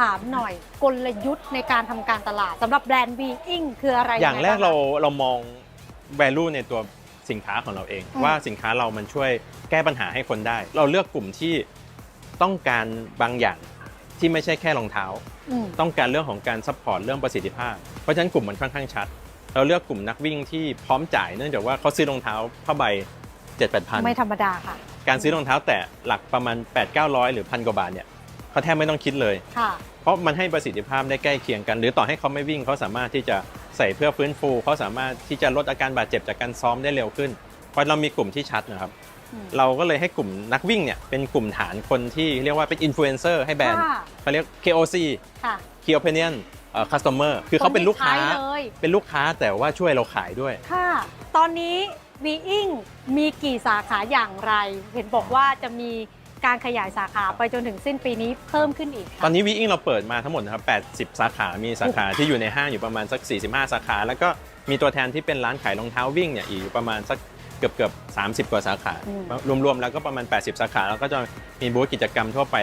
ถามหน่อยกลยุทธ์ในการทำการตลาดสำหรับแบรนด์ v ีอิงคืออะไรอย่างแรกไบ้เราเรามอง value ในตัวสินค้าของเราเองอืมว่าสินค้าเรามันช่วยแก้ปัญหาให้คนได้ เราเลือกกลุ่มที่ต้องการบางอย่างที่ไม่ใช่แค่รองเท้าอืมต้องการเรื่องของการซัพพอร์ตเรื่องประสิทธิภาพ เพราะฉะนั้นกลุ่มมันค่อนข้างชัด เราเลือกกลุ่มนักวิ่งที่พร้อมจ่ายเนื่องจากว่าเขาซื้อรองเท้าผ้าใบ7 8 0 0 0ไม่ธรรมดาค่ะ การซื้อรองเท้าแตะหลักประมาณ 8 9 0 0 หรือพันกว่าบาทเนี่ย เขาแทบไม่ต้องคิดเลย ค่ะ เพราะมันให้ประสิทธิภาพได้ใกล้เคียงกัน หรือต่อให้เขาไม่วิ่งเขาสามารถที่จะใส่เพื่อฟื้นฟูเขาสามารถที่จะลดอาการบาดเจ็บจากการซ้อมได้เร็วขึ้น เพราะเรามีกลุ่มที่ชัดนะครับ อืมเราก็เลยให้กลุ่มนักวิ่งเนี่ยเป็นกลุ่มฐานคนที่เรียกว่าเป็นอินฟลูเอนเซอร์ให้แบรนด์ค่ะ เขาเรียก KOC ค่ะ Key Opinion เอ่อ Customer คือเขาเป็นลูกค้า นที่ใช้เลย เป็นลูกค้าแต่ว่าช่วยเราขายด้วย ค่ะ ตอนนี้ v ีอิงมีกี่สาขาอย่างไร เห็นบอกว่าจะมี การขยายสาขาไปจนถึงสิ้นปีนี้เพิ่มขึ้นอีกตอค่ะนนี้วีอิงเราเปิดมาทั้งหมดนะครับ80 สาขา มีสาขาที่อยู่ในห้างอยู่ประมาณสัก 45 สาขา แล้วก็มีตัวแทนที่เป็นร้านขายรองเท้าวิ่งเนี่ยอีกอยู่ประมาณสักเกือบเกือบๆ30 กว่าสาขา อืม รวมๆแล้วก็ประมาณ 80 สาขา แล้วก็จะมีบูธกิจกรรมทั่วไป